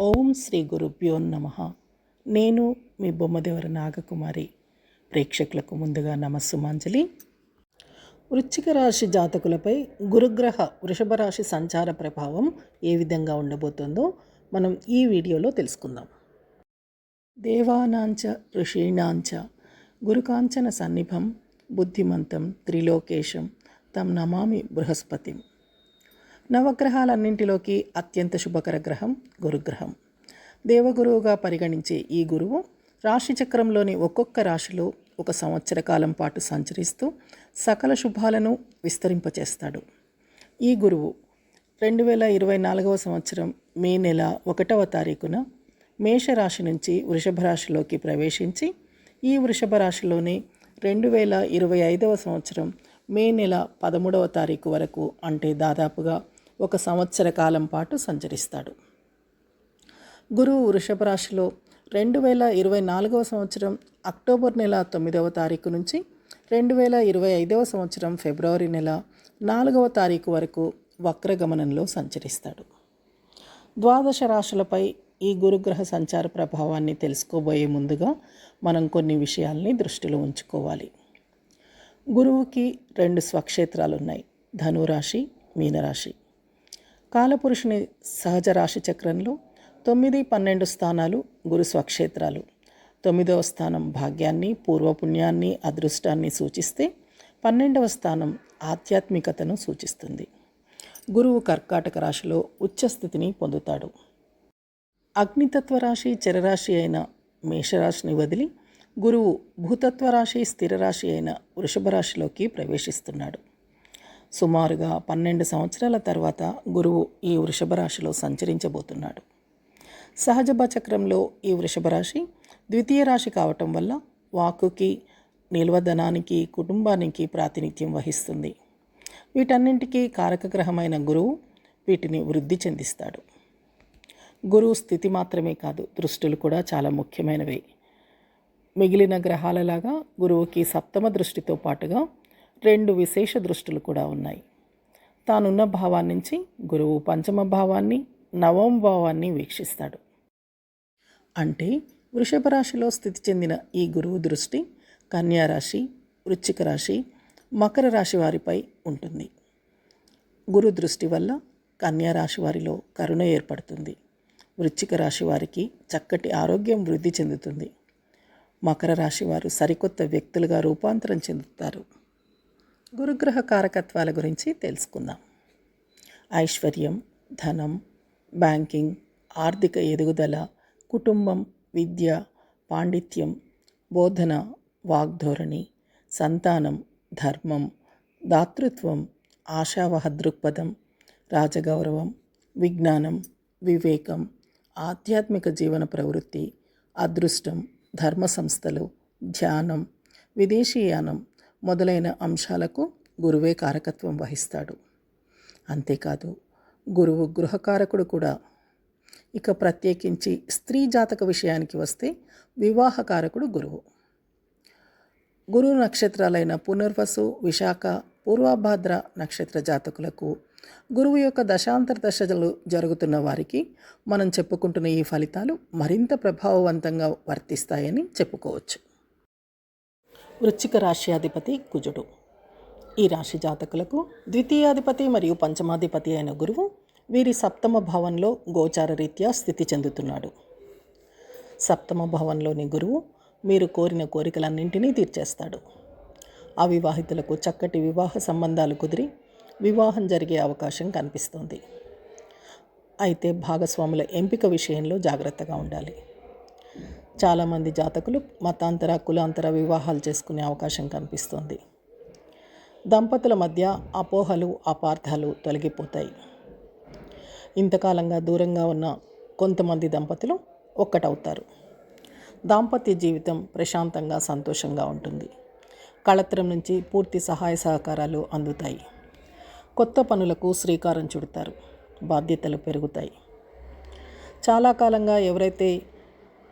ఓం శ్రీ గురుభ్యో నమ. నేను మీ బొమ్మదేవర నాగకుమారి. ప్రేక్షకులకు ముందుగా నమస్సుమాంజలి. వృశ్చిక రాశి జాతకులపై గురుగ్రహ వృషభ రాశి సంచార ప్రభావం ఏ విధంగా ఉండబోతుందో మనం ఈ వీడియోలో తెలుసుకుందాం. దేవానాంచ ఋషీణాంచ గురుకాంచన సన్నిభం బుద్ధిమంతం త్రిలోకేశం తం నమామి బృహస్పతిం. నవగ్రహాలన్నింటిలోకి అత్యంత శుభకర గ్రహం గురుగ్రహం. దేవగురువుగా పరిగణించే ఈ గురువు రాశిచక్రంలోని ఒక్కొక్క రాశిలో ఒక సంవత్సర కాలం పాటు సంచరిస్తూ సకల శుభాలను విస్తరింపచేస్తాడు. ఈ గురువు రెండు వేల ఇరవై నాలుగవ సంవత్సరం మే నెల ఒకటవ తారీఖున మేషరాశి నుంచి వృషభ రాశిలోకి ప్రవేశించి ఈ వృషభ రాశిలోనే రెండు వేల ఇరవై ఐదవ సంవత్సరం మే నెల పదమూడవ తారీఖు వరకు అంటే దాదాపుగా ఒక సంవత్సర కాలం పాటు సంచరిస్తాడు. గురువు వృషభ రాశిలో రెండు వేల ఇరవై నాలుగవ సంవత్సరం అక్టోబర్ నెల తొమ్మిదవ తారీఖు నుంచి రెండు వేల ఇరవై ఐదవ సంవత్సరం ఫిబ్రవరి నెల నాలుగవ తారీఖు వరకు వక్రగమనంలో సంచరిస్తాడు. ద్వాదశ రాశులపై ఈ గురుగ్రహ సంచార ప్రభావాన్ని తెలుసుకోబోయే ముందుగా మనం కొన్ని విషయాల్ని దృష్టిలో ఉంచుకోవాలి. గురువుకి రెండు స్వక్షేత్రాలు ఉన్నాయి ధనురాశి మీనరాశి. కాలపురుషుని సహజ రాశి చక్రంలో తొమ్మిది పన్నెండు స్థానాలు గురు స్వక్షేత్రాలు. తొమ్మిదవ స్థానం భాగ్యాన్ని పూర్వపుణ్యాన్ని అదృష్టాన్ని సూచిస్తే పన్నెండవ స్థానం ఆధ్యాత్మికతను సూచిస్తుంది. గురువు కర్కాటక రాశిలో ఉచ్చస్థితిని పొందుతాడు. అగ్నితత్వ రాశి చరరాశి అయిన మేషరాశిని వదిలి గురువు భూతత్వ రాశి స్థిర రాశి అయిన వృషభ రాశిలోకి ప్రవేశిస్తున్నాడు. సుమారుగా పన్నెండు సంవత్సరాల తర్వాత గురువు ఈ వృషభ రాశిలో సంచరించబోతున్నాడు. సహజ చక్రంలో ఈ వృషభ రాశి ద్వితీయ రాశి కావటం వల్ల వాక్కుకి నిల్వధనానికి కుటుంబానికి ప్రాతినిధ్యం వహిస్తుంది. వీటన్నింటికీ కారకగ్రహమైన గురువు వీటిని వృద్ధి చెందిస్తాడు. గురువు స్థితి మాత్రమే కాదు దృష్టులు కూడా చాలా ముఖ్యమైనవి. మిగిలిన గ్రహాలలాగా గురువుకి సప్తమ దృష్టితో పాటుగా రెండు విశేష దృష్టులు కూడా ఉన్నాయి. తానున్న భావాన్ని నుంచి గురువు పంచమ భావాన్ని నవమ భావాన్ని వీక్షిస్తాడు. అంటే వృషభ రాశిలో స్థితి చెందిన ఈ గురువు దృష్టి కన్యారాశి వృశ్చిక రాశి మకర రాశి వారిపై ఉంటుంది. గురు దృష్టి వల్ల కన్యారాశి వారిలో కరుణ ఏర్పడుతుంది. వృశ్చిక రాశి వారికి చక్కటి ఆరోగ్యం వృద్ధి చెందుతుంది. మకర రాశి వారు సరికొత్త వ్యక్తులుగా రూపాంతరం చెందుతారు. గురుగ్రహ కారకత్వాల గురించి తెలుసుకుందాం. ఐశ్వర్యం ధనం బ్యాంకింగ్ ఆర్థిక ఎదుగుదల కుటుంబం విద్య పాండిత్యం బోధన వాగ్ధోరణి సంతానం ధర్మం దాతృత్వం ఆశావహ దృక్పథం రాజగౌరవం విజ్ఞానం వివేకం ఆధ్యాత్మిక జీవన ప్రవృత్తి అదృష్టం ధర్మ సంస్థలు ధ్యానం విదేశీయానం మొదలైన అంశాలకు గురువే కారకత్వం వహిస్తాడు. అంతేకాదు గురువు గృహకారకుడు కూడా. ఇక ప్రత్యేకించి స్త్రీ జాతక విషయానికి వస్తే వివాహకారకుడు గురువు. గురువు నక్షత్రాలైన పునర్వసు విశాఖ పూర్వభాద్ర నక్షత్ర జాతకులకు గురువు యొక్క దశాంతర దశలు జరుగుతున్న వారికి మనం చెప్పుకుంటున్న ఈ ఫలితాలు మరింత ప్రభావవంతంగా వర్తిస్తాయని చెప్పుకోవచ్చు. వృశ్చిక రాశ్యాధిపతి కుజుడు. ఈ రాశి జాతకులకు ద్వితీయాధిపతి మరియు పంచమాధిపతి అయిన గురువు వీరి సప్తమ భవన్లో గోచార రీత్యా స్థితి చెందుతున్నాడు. సప్తమ భవన్లోని గురువు మీరు కోరిన కోరికలన్నింటినీ తీర్చేస్తాడు. అవివాహితులకు చక్కటి వివాహ సంబంధాలు కుదిరి వివాహం జరిగే అవకాశం కనిపిస్తుంది. అయితే భాగస్వాముల ఎంపిక విషయంలో జాగ్రత్తగా ఉండాలి. చాలామంది జాతకులు మతాంతర కులాంతర వివాహాలు చేసుకునే అవకాశం కనిపిస్తుంది. దంపతుల మధ్య అపోహలు అపార్థాలు తొలగిపోతాయి. ఇంతకాలంగా దూరంగా ఉన్న కొంతమంది దంపతులు ఒక్కటవుతారు. దాంపత్య జీవితం ప్రశాంతంగా సంతోషంగా ఉంటుంది. కళత్రం నుంచి పూర్తి సహాయ సహకారాలు అందుతాయి. కొత్త పనులకు శ్రీకారం చుడతారు. బాధ్యతలు పెరుగుతాయి. చాలా కాలంగా ఎవరైతే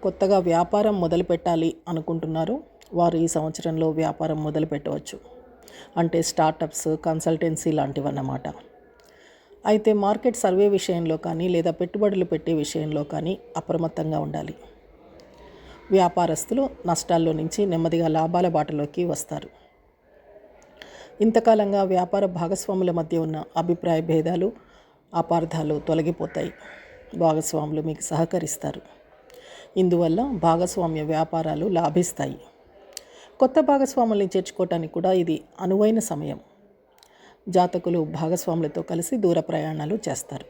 కొత్తగా వ్యాపారం మొదలు పెట్టాలి వారు ఈ సంవత్సరంలో వ్యాపారం మొదలు పెట్టవచ్చు అంటే స్టార్టప్స్ కన్సల్టెన్సీ లాంటివి అన్నమాట అయితే మార్కెట్ సర్వే విషయంలో కానీ లేదా పెట్టుబడులు పెట్టే విషయంలో కానీ అప్రమత్తంగా ఉండాలి. వ్యాపారస్తులు నష్టాల్లో నుంచి నెమ్మదిగా లాభాల బాటలోకి వస్తారు. ఇంతకాలంగా వ్యాపార భాగస్వాముల మధ్య ఉన్న అభిప్రాయ భేదాలు అపార్థాలు తొలగిపోతాయి. భాగస్వాములు మీకు సహకరిస్తారు. ఇందువల్ల భాగస్వామ్య వ్యాపారాలు లాభిస్తాయి. కొత్త భాగస్వాముల్ని చేర్చుకోవటానికి కూడా ఇది అనువైన సమయం. జాతకులు భాగస్వాములతో కలిసి దూర ప్రయాణాలు చేస్తారు.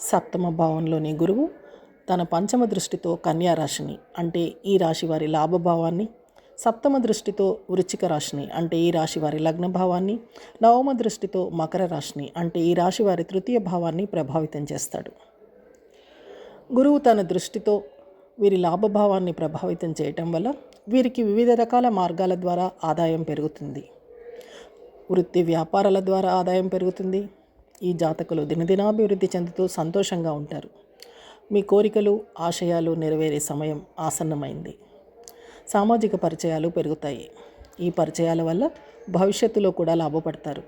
సప్తమ భావంలోని గురువు తన పంచమ దృష్టితో కన్యా రాశిని అంటే ఈ రాశి వారి లాభభావాన్ని సప్తమ దృష్టితో వృచ్చిక రాశిని అంటే ఈ రాశి వారి లగ్న భావాన్ని నవమ దృష్టితో మకర రాశిని అంటే ఈ రాశి వారి తృతీయ భావాన్ని ప్రభావితం చేస్తాడు. గురువు తన దృష్టితో వీరి లాభభావాన్ని ప్రభావితం చేయటం వల్ల వీరికి వివిధ రకాల మార్గాల ద్వారా ఆదాయం పెరుగుతుంది. వృత్తి వ్యాపారాల ద్వారా ఆదాయం పెరుగుతుంది. ఈ జాతకులు దినదినాభివృద్ధి చెందుతూ సంతోషంగా ఉంటారు. మీ కోరికలు ఆశయాలు నెరవేరే సమయం ఆసన్నమైంది. సామాజిక పరిచయాలు పెరుగుతాయి. ఈ పరిచయాల వల్ల భవిష్యత్తులో కూడా లాభపడతారు.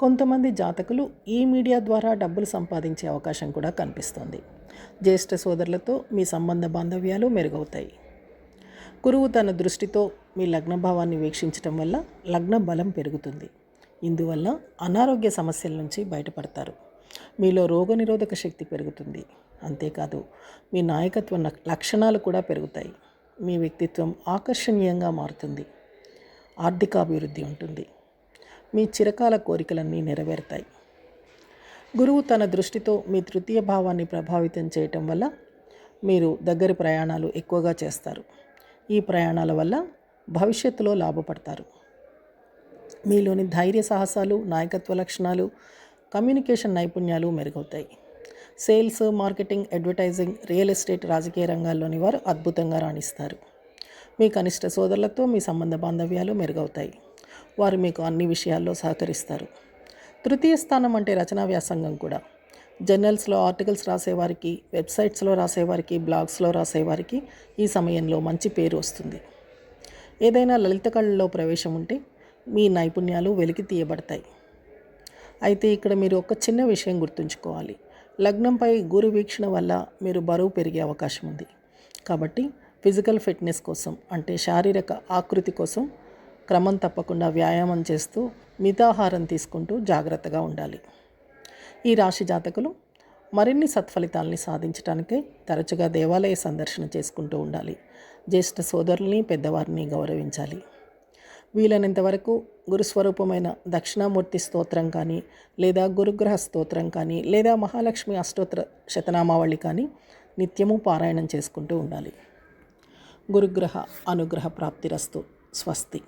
కొంతమంది జాతకులు ఈ మీడియా ద్వారా డబ్బులు సంపాదించే అవకాశం కూడా కనిపిస్తుంది. జ్యేష్ఠ సోదరులతో మీ సంబంధ బాంధవ్యాలు మెరుగవుతాయి. గురువు తన దృష్టితో మీ లగ్న భావాన్ని వీక్షించటం వల్ల లగ్న బలం పెరుగుతుంది. ఇందువల్ల అనారోగ్య సమస్యల నుంచి బయటపడతారు. మీలో రోగనిరోధక శక్తి పెరుగుతుంది. అంతేకాదు మీ నాయకత్వ లక్షణాలు కూడా పెరుగుతాయి. మీ వ్యక్తిత్వం ఆకర్షణీయంగా మారుతుంది. ఆర్థికాభివృద్ధి ఉంటుంది. మీ చిరకాల కోరికలన్నీ నెరవేరుతాయి. గురువు తన దృష్టితో మీ తృతీయ భావాన్ని ప్రభావితం చేయటం వల్ల మీరు దగ్గరి ప్రయాణాలు ఎక్కువగా చేస్తారు. ఈ ప్రయాణాల వల్ల భవిష్యత్తులో లాభపడతారు. మీలోని ధైర్య సాహసాలు నాయకత్వ లక్షణాలు కమ్యూనికేషన్ నైపుణ్యాలు మెరుగవుతాయి. Sales marketing advertising real estate రాజకీయ రంగాల్లోని వారు అద్భుతంగా రాణిస్తారు. మీ కనిష్ట సోదరులతో మీ సంబంధ బాంధవ్యాలు మెరుగవుతాయి. వారు మీకు అన్ని విషయాల్లో సహకరిస్తారు. తృతీయ స్థానం అంటే రచనా వ్యాసంగం కూడా. జర్నల్స్లో ఆర్టికల్స్ రాసేవారికి వెబ్సైట్స్లో రాసేవారికి బ్లాగ్స్లో రాసేవారికి ఈ సమయంలో మంచి పేరు వస్తుంది. ఏదైనా లలిత కళల్లో ప్రవేశం ఉంటే మీ నైపుణ్యాలు వెలికి తీయబడతాయి. అయితే ఇక్కడ మీరు ఒక చిన్న విషయం గుర్తుంచుకోవాలి. లగ్నంపై గురు వీక్షణ వల్ల మీరు బరువు పెరిగే అవకాశం ఉంది. కాబట్టి ఫిజికల్ ఫిట్నెస్ కోసం అంటే శారీరక ఆకృతి కోసం క్రమం తప్పకుండా వ్యాయామం చేస్తూ మితాహారం తీసుకుంటూ జాగ్రత్తగా ఉండాలి. ఈ రాశి జాతకులు మరిన్ని సత్ఫలితాల్ని సాధించడానికై తరచుగా దేవాలయ సందర్శన చేసుకుంటూ ఉండాలి. జ్యేష్ఠ సోదరుల్ని పెద్దవారిని గౌరవించాలి. వీలైనంత వరకు గురుస్వరూపమైన దక్షిణామూర్తి స్తోత్రం కానీ లేదా గురుగ్రహ స్తోత్రం కానీ లేదా మహాలక్ష్మి అష్టోత్తర శతనామావళి కానీ నిత్యము పారాయణం చేసుకుంటూ ఉండాలి. గురుగ్రహ అనుగ్రహ ప్రాప్తిరస్తు. స్వస్తి.